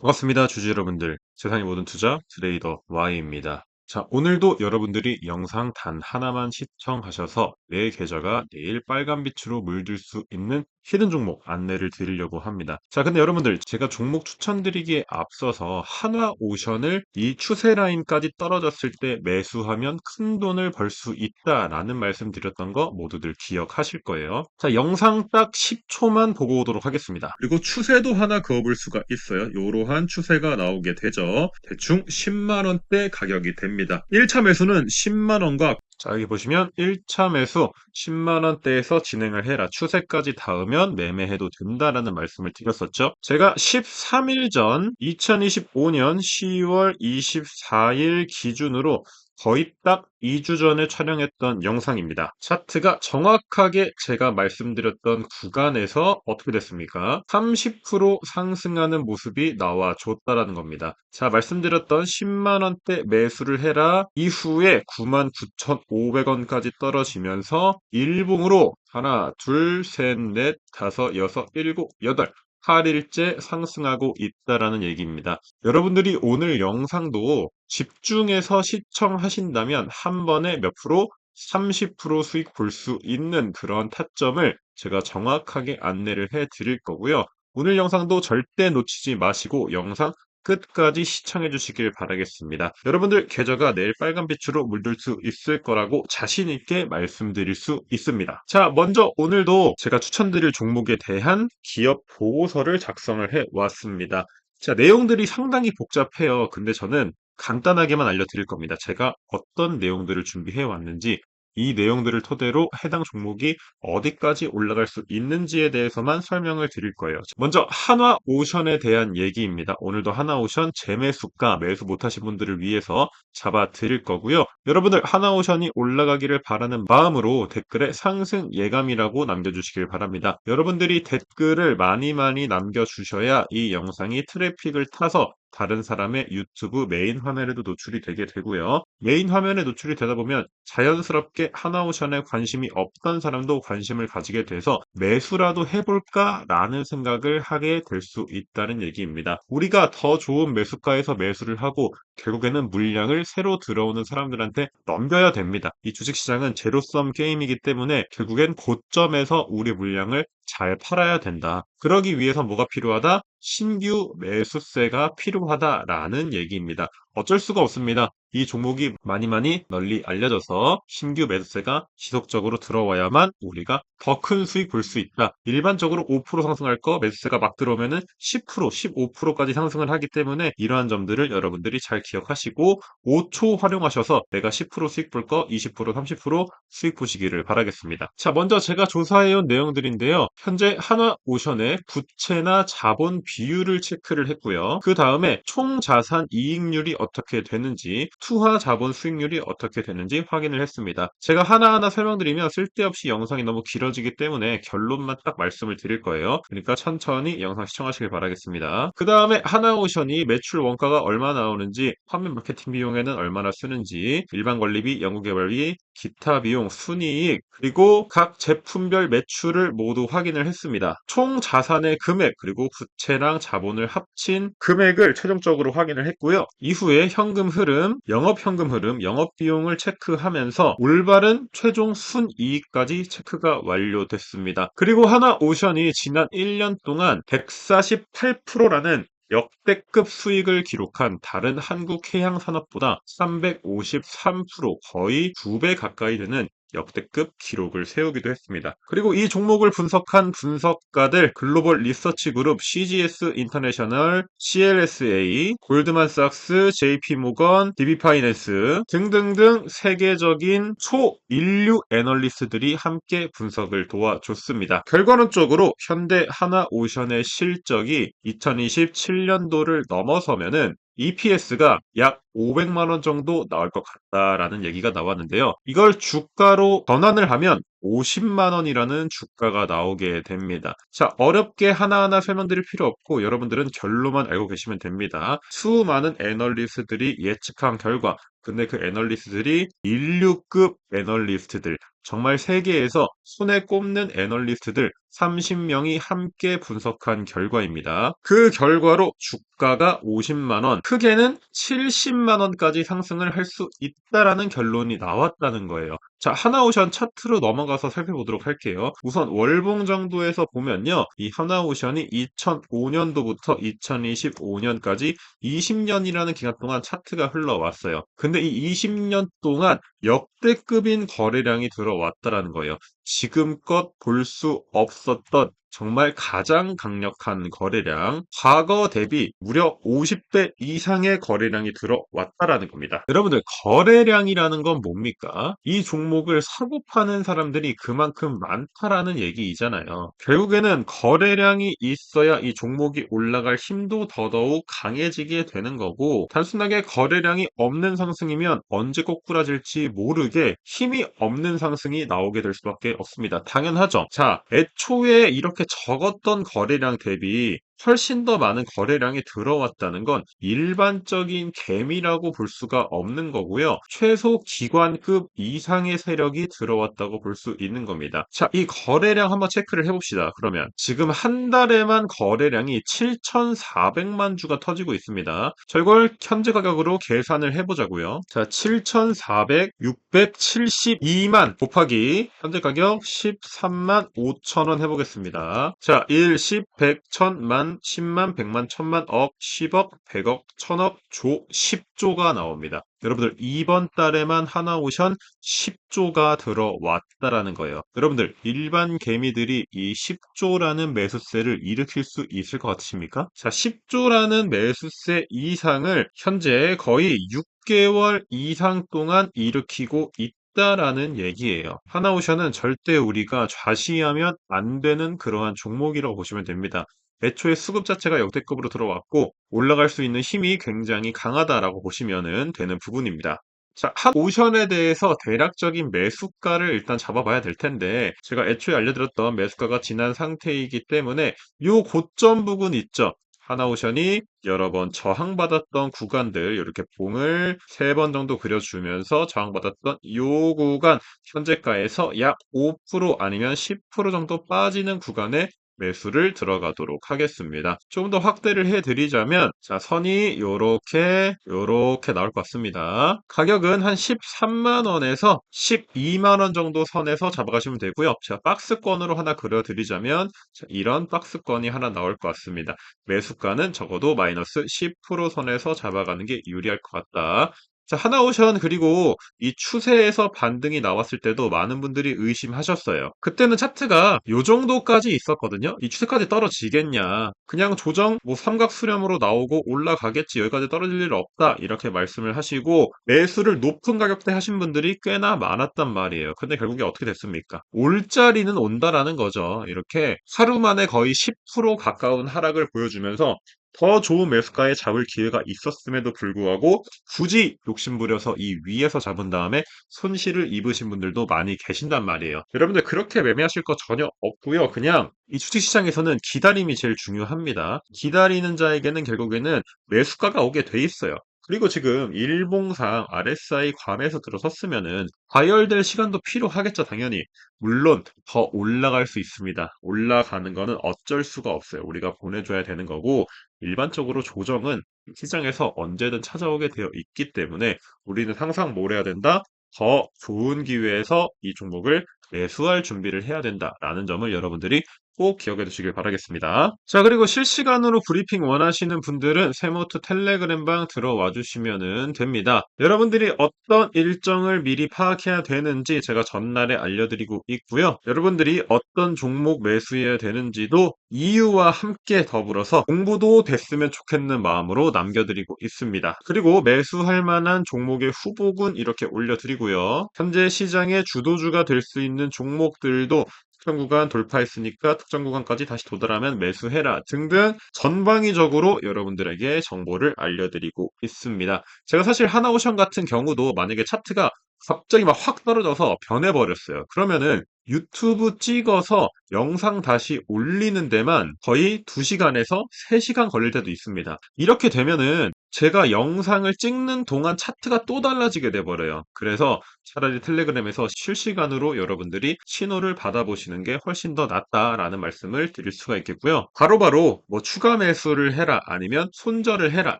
반갑습니다. 주주 여러분들. 세상의 모든 투자 트레이더 Y입니다. 자, 오늘도 여러분들이 영상 단 하나만 시청하셔서 내 계좌가 내일 빨간빛으로 물들 수 있는 히든 종목 안내를 드리려고 합니다. 자, 근데 여러분들 제가 종목 추천드리기에 앞서서 하나오션을 이 추세 라인까지 떨어졌을 때 매수하면 큰 돈을 벌 수 있다라는 말씀 드렸던 거 모두들 기억하실 거예요. 자, 영상 딱 10초만 보고 오도록 하겠습니다. 그리고 추세도 하나 그어볼 수가 있어요. 이러한 추세가 나오게 되죠. 대충 10만 원대 가격이 됩니다. 1차 매수는 10만 원과 자, 여기 보시면 1차 매수 10만 원대에서 진행을 해라. 추세까지 닿으면 매매해도 된다라는 말씀을 드렸었죠. 제가 13일 전 2025년 10월 24일 기준으로 거의 딱 2주 전에 촬영했던 영상입니다. 차트가 정확하게 제가 말씀드렸던 구간에서 어떻게 됐습니까? 30% 상승하는 모습이 나와줬다라는 겁니다. 자, 말씀드렸던 10만원대 매수를 해라 이후에 99,500원까지 떨어지면서 일봉으로 하나, 둘, 셋, 넷, 다섯, 여섯, 일곱, 여덟 8일째 상승하고 있다라는 얘기입니다. 여러분들이 오늘 영상도 집중해서 시청하신다면 한 번에 몇 프로? 30% 수익 볼 수 있는 그런 타점을 제가 정확하게 안내를 해 드릴 거고요. 오늘 영상도 절대 놓치지 마시고 영상 끝까지 시청해 주시길 바라겠습니다. 여러분들 계좌가 내일 빨간빛으로 물들 수 있을 거라고 자신 있게 말씀드릴 수 있습니다. 자, 먼저 오늘도 제가 추천드릴 종목에 대한 기업 보고서를 작성을 해 왔습니다. 자, 내용들이 상당히 복잡해요. 근데 저는 간단하게만 알려드릴 겁니다. 제가 어떤 내용들을 준비해 왔는지 이 내용들을 토대로 해당 종목이 어디까지 올라갈 수 있는지에 대해서만 설명을 드릴 거예요. 먼저 한화오션에 대한 얘기입니다. 오늘도 한화오션 재매수가 매수 못하신 분들을 위해서 잡아 드릴 거고요. 여러분들 한화오션이 올라가기를 바라는 마음으로 댓글에 상승 예감이라고 남겨주시길 바랍니다. 여러분들이 댓글을 많이 많이 남겨주셔야 이 영상이 트래픽을 타서 다른 사람의 유튜브 메인 화면에도 노출이 되게 되고요. 메인 화면에 노출이 되다 보면 자연스럽게 하나오션에 관심이 없던 사람도 관심을 가지게 돼서 매수라도 해볼까 라는 생각을 하게 될 수 있다는 얘기입니다. 우리가 더 좋은 매수가에서 매수를 하고 결국에는 물량을 새로 들어오는 사람들한테 넘겨야 됩니다. 이 주식시장은 제로섬 게임이기 때문에 결국엔 고점에서 우리 물량을 잘 팔아야 된다. 그러기 위해서 뭐가 필요하다? 신규 매수세가 필요하다라는 얘기입니다. 어쩔 수가 없습니다. 이 종목이 많이 많이 널리 알려져서 신규 매수세가 지속적으로 들어와야만 우리가 더 큰 수익 볼 수 있다. 일반적으로 5% 상승할 거 매수세가 막 들어오면은 10%, 15%까지 상승을 하기 때문에 이러한 점들을 여러분들이 잘 기억하시고 5초 활용하셔서 내가 10% 수익 볼 거 20%, 30% 수익 보시기를 바라겠습니다. 자, 먼저 제가 조사해온 내용들인데요. 현재 한화 오션의 부채나 자본 비율을 체크를 했고요. 그 다음에 총 자산 이익률이 어떻게 되는지 투하 자본 수익률이 어떻게 되는지 확인을 했습니다. 제가 하나하나 설명드리면 쓸데없이 영상이 너무 길어지기 때문에 결론만 딱 말씀을 드릴 거예요. 그러니까 천천히 영상 시청하시길 바라겠습니다. 그 다음에 하나오션이 매출 원가가 얼마 나오는지 화면 마케팅 비용에는 얼마나 쓰는지 일반 관리비, 연구개발비, 기타 비용, 순이익, 그리고 각 제품별 매출을 모두 확인을 했습니다. 총 자산의 금액, 그리고 부채랑 자본을 합친 금액을 최종적으로 확인을 했고요. 이후에 현금 흐름, 영업 현금 흐름, 영업 비용을 체크하면서 올바른 최종 순이익까지 체크가 완료됐습니다. 그리고 하나오션이 지난 1년 동안 148%라는 역대급 수익을 기록한 다른 한국 해양 산업보다 353% 거의 2배 가까이 되는 역대급 기록을 세우기도 했습니다. 그리고 이 종목을 분석한 분석가들 글로벌 리서치 그룹 CGS 인터내셔널, CLSA, 골드만삭스, JP모건, DB파이낸스 등등등 세계적인 초인류 애널리스트들이 함께 분석을 도와줬습니다. 결과론적으로 현대 하나오션의 실적이 2027년도를 넘어서면은 EPS가 약 500만 원 정도 나올 것 같다라는 얘기가 나왔는데요. 이걸 주가로 전환을 하면 50만 원이라는 주가가 나오게 됩니다. 자, 어렵게 하나하나 설명드릴 필요 없고 여러분들은 결론만 알고 계시면 됩니다. 수많은 애널리스트들이 예측한 결과 근데 그 애널리스트들이 인류급 애널리스트들, 정말 세계에서 손에 꼽는 애널리스트들 30명이 함께 분석한 결과입니다. 그 결과로 주가가 50만 원, 크게는 70만 원까지 상승을 할 수 있다라는 결론이 나왔다는 거예요. 자, 하나오션 차트로 넘어가서 살펴보도록 할게요. 우선 월봉 정도에서 보면요. 이 하나오션이 2005년도부터 2025년까지 20년이라는 기간 동안 차트가 흘러왔어요. 근데 이 20년 동안 역대급인 거래량이 들어왔다라는 거예요. 지금껏 볼 수 없었던 정말 가장 강력한 거래량, 과거 대비 무려 50배 이상의 거래량이 들어왔다라는 겁니다. 여러분들, 거래량이라는 건 뭡니까? 이 종목을 사고 파는 사람들이 그만큼 많다라는 얘기이잖아요. 결국에는 거래량이 있어야 이 종목이 올라갈 힘도 더더욱 강해지게 되는 거고, 단순하게 거래량이 없는 상승이면 언제 꼬꾸라질지 모르게 힘이 없는 상승이 나오게 될 수밖에 없습니다. 당연하죠. 자, 애초에 이렇게 적었던 거래량 대비 훨씬 더 많은 거래량이 들어왔다는 건 일반적인 개미라고 볼 수가 없는 거고요. 최소 기관급 이상의 세력이 들어왔다고 볼 수 있는 겁니다. 자, 이 거래량 한번 체크를 해봅시다. 그러면 지금 한 달에만 거래량이 7,400만 주가 터지고 있습니다. 자, 이걸 현재 가격으로 계산을 해보자고요. 자, 7,400, 672만 곱하기 현재 가격 13만 5천 원 해보겠습니다. 자, 1, 10, 100, 1000만 10만, 100만, 1000만, 억, 10억, 100억, 1000억, 조, 10조가 나옵니다. 여러분들 이번 달에만 하나오션 10조가 들어왔다라는 거예요. 여러분들 일반 개미들이 이 10조라는 매수세를 일으킬 수 있을 것 같으십니까? 자, 10조라는 매수세 이상을 현재 거의 6개월 이상 동안 일으키고 있 다라는 얘기예요. 하나오션은 절대 우리가 좌시하면 안 되는 그러한 종목이라고 보시면 됩니다. 애초에 수급 자체가 역대급으로 들어왔고 올라갈 수 있는 힘이 굉장히 강하다라고 보시면 되는 부분입니다. 자, 핫오션에 대해서 대략적인 매수가를 일단 잡아봐야 될 텐데 제가 애초에 알려드렸던 매수가가 지난 상태이기 때문에 요 고점 부분 있죠. 하나오션이 여러 번 저항받았던 구간들 이렇게 봉을 세 번 정도 그려주면서 저항받았던 요 구간 현재가에서 약 5% 아니면 10% 정도 빠지는 구간에 매수를 들어가도록 하겠습니다. 좀더 확대를 해드리자면 자 선이 요렇게 요렇게 나올 것 같습니다. 가격은 한 13만원에서 12만원 정도 선에서 잡아가시면 되고요. 제가 박스권으로 하나 그려드리자면 자, 이런 박스권이 하나 나올 것 같습니다. 매수가는 적어도 마이너스 10% 선에서 잡아가는 게 유리할 것 같다. 자, 하나오션 그리고 이 추세에서 반등이 나왔을 때도 많은 분들이 의심하셨어요. 그때는 차트가 요 정도까지 있었거든요. 이 추세까지 떨어지겠냐. 그냥 조정 뭐 삼각 수렴으로 나오고 올라가겠지. 여기까지 떨어질 일 없다. 이렇게 말씀을 하시고 매수를 높은 가격대 하신 분들이 꽤나 많았단 말이에요. 근데 결국에 어떻게 됐습니까? 올 자리는 온다라는 거죠. 이렇게 하루 만에 거의 10% 가까운 하락을 보여주면서 더 좋은 매수가에 잡을 기회가 있었음에도 불구하고 굳이 욕심부려서 이 위에서 잡은 다음에 손실을 입으신 분들도 많이 계신단 말이에요. 여러분들 그렇게 매매하실 거 전혀 없고요. 그냥 이 주식시장에서는 기다림이 제일 중요합니다. 기다리는 자에게는 결국에는 매수가가 오게 돼 있어요. 그리고 지금 일봉상 RSI 관에서 들어섰으면은 과열될 시간도 필요하겠죠, 당연히. 물론 더 올라갈 수 있습니다. 올라가는 거는 어쩔 수가 없어요. 우리가 보내줘야 되는 거고 일반적으로 조정은 시장에서 언제든 찾아오게 되어 있기 때문에 우리는 항상 뭘 해야 된다? 더 좋은 기회에서 이 종목을 매수할 준비를 해야 된다라는 점을 여러분들이 꼭 기억해 두시길 바라겠습니다. 자, 그리고 실시간으로 브리핑 원하시는 분들은 세모트 텔레그램방 들어와 주시면 됩니다. 여러분들이 어떤 일정을 미리 파악해야 되는지 제가 전날에 알려드리고 있고요. 여러분들이 어떤 종목 매수해야 되는지도 이유와 함께 더불어서 공부도 됐으면 좋겠는 마음으로 남겨드리고 있습니다. 그리고 매수할 만한 종목의 후보군 이렇게 올려드리고요. 현재 시장의 주도주가 될 수 있는 종목들도 특정 구간 돌파했으니까 특정 구간까지 다시 도달하면 매수해라 등등 전방위적으로 여러분들에게 정보를 알려드리고 있습니다. 제가 사실 하나오션 같은 경우도 만약에 차트가 갑자기 막 확 떨어져서 변해버렸어요. 그러면은 유튜브 찍어서 영상 다시 올리는 데만 거의 2시간에서 3시간 걸릴 때도 있습니다. 이렇게 되면은 제가 영상을 찍는 동안 차트가 또 달라지게 돼 버려요. 그래서 차라리 텔레그램에서 실시간으로 여러분들이 신호를 받아보시는 게 훨씬 더 낫다라는 말씀을 드릴 수가 있겠고요. 바로바로 뭐 추가 매수를 해라 아니면 손절을 해라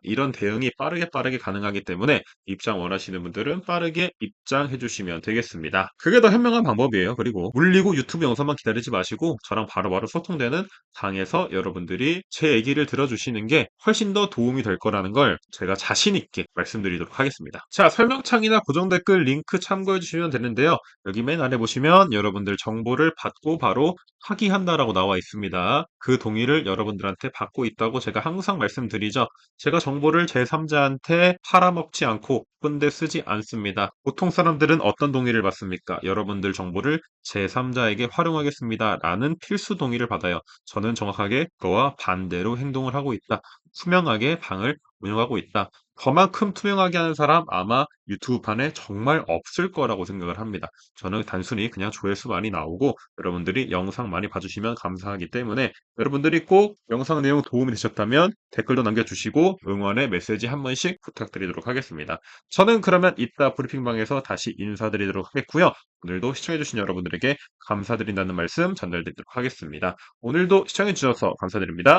이런 대응이 빠르게 빠르게 가능하기 때문에 입장 원하시는 분들은 빠르게 입장해 주시면 되겠습니다. 그게 더 현명한 방법이에요. 그리고 물리고 유튜브 영상만 기다리지 마시고 저랑 바로바로 소통되는 방에서 여러분들이 제 얘기를 들어주시는 게 훨씬 더 도움이 될 거라는 걸 제가 자신 있게 말씀드리도록 하겠습니다. 자, 설명창이나 고정 댓글 링크 참고해 주시면 되는데요. 여기 맨 아래 보시면 여러분들 정보를 받고 바로 확인한다라고 나와 있습니다. 그 동의를 여러분들한테 받고 있다고 제가 항상 말씀드리죠. 제가 정보를 제3자한테 팔아먹지 않고 꾼데 쓰지 않습니다. 보통 사람들은 어떤 동의를 받습니까? 여러분들 정보를 제3자에게 활용하겠습니다. 라는 필수 동의를 받아요. 저는 정확하게 그와 반대로 행동을 하고 있다. 투명하게 방을 운영하고 있다. 저만큼 투명하게 하는 사람 아마 유튜브판에 정말 없을 거라고 생각을 합니다. 저는 단순히 그냥 조회수 많이 나오고 여러분들이 영상 많이 봐주시면 감사하기 때문에 여러분들이 꼭 영상 내용 도움이 되셨다면 댓글도 남겨주시고 응원의 메시지 한 번씩 부탁드리도록 하겠습니다. 저는 그러면 이따 브리핑방에서 다시 인사드리도록 하겠고요. 오늘도 시청해주신 여러분들에게 감사드린다는 말씀 전달드리도록 하겠습니다. 오늘도 시청해주셔서 감사드립니다.